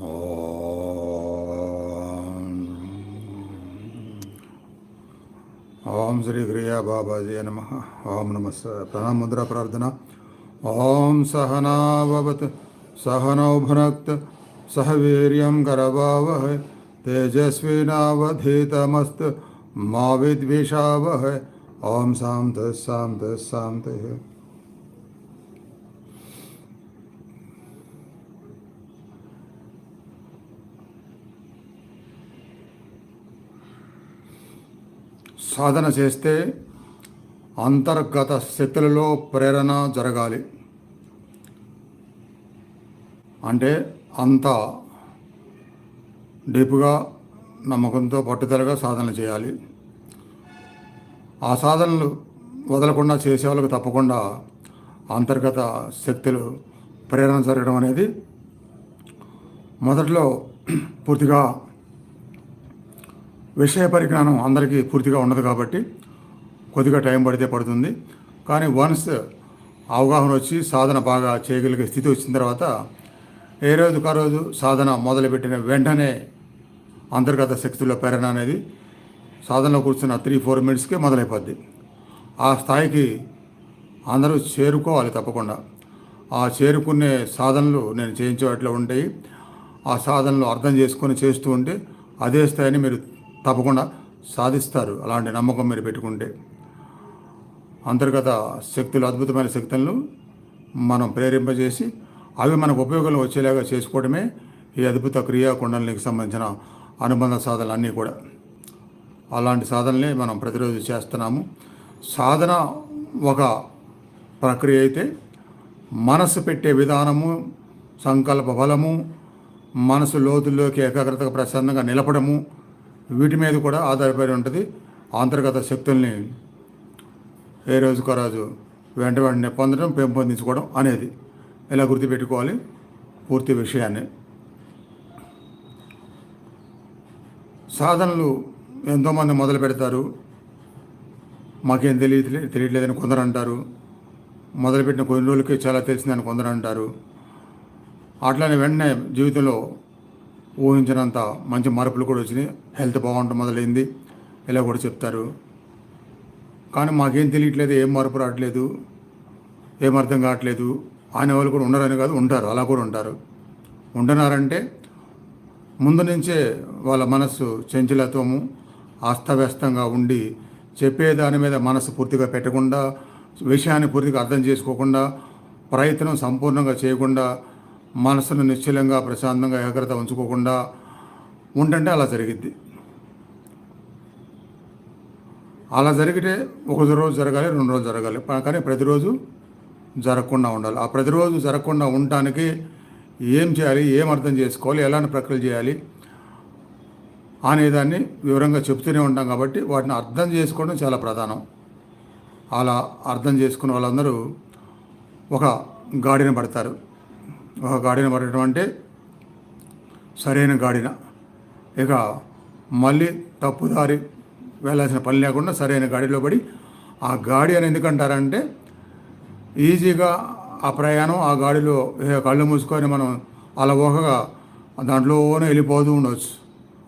ओम। श्री क्रिया बाबाजी नम। ओम नम प्रणाम मुद्रा प्रार्थना। ओम सहनावत सहनौ भुनक्त। सह वीर करवावह तेजस्वीनावधीतमस्त मा विषावह ओम शांत शांत शांत। సాధన చేస్తే అంతర్గత శక్తులలో ప్రేరణ జరగాలి. అంటే అంత డీప్గా నమ్మకంతో పట్టుదలగా సాధన చేయాలి. ఆ సాధనలు వదలకుండా చేసే వాళ్ళకు తప్పకుండా అంతర్గత శక్తులు ప్రేరణ జరగడం అనేది మొదట్లో పూర్తిగా విషయ పరిజ్ఞానం అందరికీ పూర్తిగా ఉండదు కాబట్టి కొద్దిగా టైం పడితే పడుతుంది. కానీ వన్స్ అవగాహన వచ్చి సాధన బాగా చేయగలిగే స్థితి వచ్చిన తర్వాత ఏ రోజు రోజు సాధన మొదలుపెట్టిన వెంటనే అంతర్గత శక్తుల ప్రేరణ అనేది సాధనలో కూర్చున్న త్రీ ఫోర్ మినిట్స్కే మొదలైపోద్ది. ఆ స్థాయికి అందరూ చేరుకోవాలి తప్పకుండా. ఆ చేరుకునే సాధనలు నేను చేయించే వాటిలో ఉంటాయి. ఆ సాధనలు అర్థం చేసుకొని చేస్తూ ఉంటే అదే స్థాయిని మీరు తప్పకుండా సాధిస్తారు. అలాంటి నమ్మకం మీరు పెట్టుకుంటే అంతర్గత శక్తులు అద్భుతమైన శక్తులను మనం ప్రేరేంపజేసి అవి మనకు ఉపయోగంలో వచ్చేలాగా చేసుకోవడమే ఈ అద్భుత క్రియా కుండలికి సంబంధించిన అనుబంధ సాధనలు అన్నీ కూడా. అలాంటి సాధనలే మనం ప్రతిరోజు చేస్తున్నాము. సాధన ఒక ప్రక్రియ అయితే మనసు పెట్టే విధానము సంకల్ప బలము మనసు లోతుల్లోకి ఏకాగ్రతగా ప్రసన్నంగా నిలపడము వీటి మీద కూడా ఆధారపడి ఉంటుంది. అంతర్గత శక్తుల్ని ఏ రోజుకో రోజు వెంట వెంటనే పొందడం పెంపొందించుకోవడం అనేది ఇలా గుర్తుపెట్టుకోవాలి పూర్తి విషయాన్ని. సాధనలు ఎంతోమంది మొదలు పెడతారు. మాకేం తెలియట్లే తెలియట్లేదని కొందరు అంటారు. మొదలుపెట్టిన కొన్ని రోజులకి చాలా తెలిసిందని కొందరు అంటారు. అట్లనే వెంటనే జీవితంలో ఊహించినంత మంచి మార్పులు కూడా వచ్చినాయి. హెల్త్ బాగుండటం మొదలైంది. ఇలా కూడా చెప్తారు. కానీ మాకేం తెలియట్లేదు ఏం మార్పు రావట్లేదు ఏం అర్థం కావట్లేదు. అనే వాళ్ళు కూడా ఉండరని కాదు ఉంటారు. అలా కూడా ఉంటారు. ఉంటున్నారంటే ముందు నుంచే వాళ్ళ మనస్సు చంచలత్వము అస్తవ్యస్తంగా ఉండి చెప్పే దాని మీద మనసు పూర్తిగా పెట్టకుండా విషయాన్ని పూర్తిగా అర్థం చేసుకోకుండా ప్రయత్నం సంపూర్ణంగా చేయకుండా మనసును నిశ్చలంగా ప్రశాంతంగా ఏకాగ్రత ఉంచుకోకుండా ఉండంటే అలా జరిగిద్ది. అలా జరిగితే ఒక రోజు జరగాలి రెండు రోజులు జరగాలి. కానీ ప్రతిరోజు జరగకుండా ఉండాలి. ఆ ప్రతిరోజు జరగకుండా ఉండటానికి ఏం చేయాలి ఏం అర్థం చేసుకోవాలి ఎలాంటి ప్రక్రియలు చేయాలి అనేదాన్ని వివరంగా చెప్తూనే ఉంటాం కాబట్టి వాటిని అర్థం చేసుకోవడం చాలా ప్రధానం. అలా అర్థం చేసుకున్న వాళ్ళందరూ ఒక గాడిన పడతారు. ఒక గాడిన పడటం అంటే సరైన గాడిన. ఇక మళ్ళీ తప్పుదారి వెళ్ళాల్సిన పని లేకుండా సరైన గాడిలో పడి ఆ గాడి అని ఎందుకంటారంటే ఈజీగా ఆ ప్రయాణం ఆ గాడిలో కళ్ళు మూసుకొని మనం అలా దాంట్లోనే వెళ్ళిపోతూ ఉండవచ్చు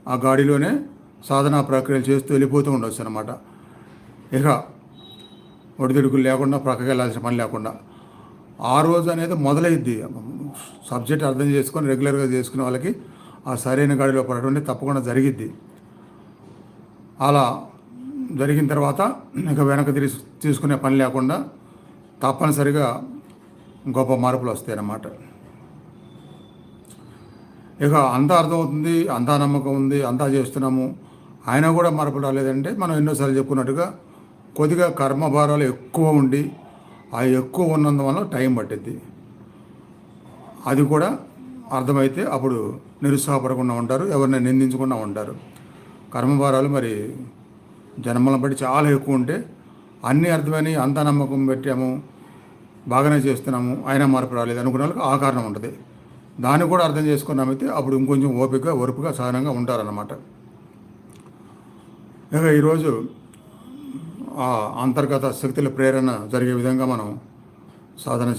ఆ గాడిలోనే సాధనా ప్రక్రియలు చేస్తూ వెళ్ళిపోతూ ఉండవచ్చు అనమాట ఇక ఒడిదుడుకులు లేకుండా ప్రక్కకి వెళ్ళాల్సిన పని లేకుండా. ఆ రోజు అనేది మొదలైద్ది. సబ్జెక్ట్ అర్థం చేసుకొని రెగ్యులర్గా చేసుకునే వాళ్ళకి ఆ సరైన గాడిలో పడటం తప్పకుండా జరిగిద్ది. అలా జరిగిన తర్వాత ఇంకా వెనక తిరిగి తీసుకునే పని లేకుండా తప్పనిసరిగా గొప్ప మార్పులు వస్తాయి అన్నమాట ఇక అంతా అర్థమవుతుంది అంతా నమ్మకం ఉంది అంతా చేస్తున్నాము. ఆయన కూడా మార్పు రాలేదంటే మనం ఎన్నోసార్లు చెప్పుకున్నట్టుగా కొద్దిగా కర్మభారాలు ఎక్కువ ఉండి ఆ ఎక్కువ ఉన్నందువల్ల టైం పట్టిద్ది. అది కూడా అర్థమైతే అప్పుడు నిరుత్సాహపడకుండా ఉంటారు ఎవరిని నిందించకుండా ఉంటారు. కర్మభారాలు మరి జన్మలను బట్టి చాలా ఎక్కువ ఉంటే అన్నీ అర్థమని అంత నమ్మకం పెట్టాము బాగానే చేస్తున్నాము అయినా మార్పు రాలేదు అనుకున్న వాళ్ళకి ఆ కారణం ఉంటుంది. దాన్ని కూడా అర్థం చేసుకున్నామైతే అప్పుడు ఇంకొంచెం ఓపికగా ఓర్పుగా సహనంగా ఉంటారన్నమాట. ఇక ఈరోజు ఆ అంతర్గత శక్తుల ప్రేరణ జరిగే విధంగా మనం సాధన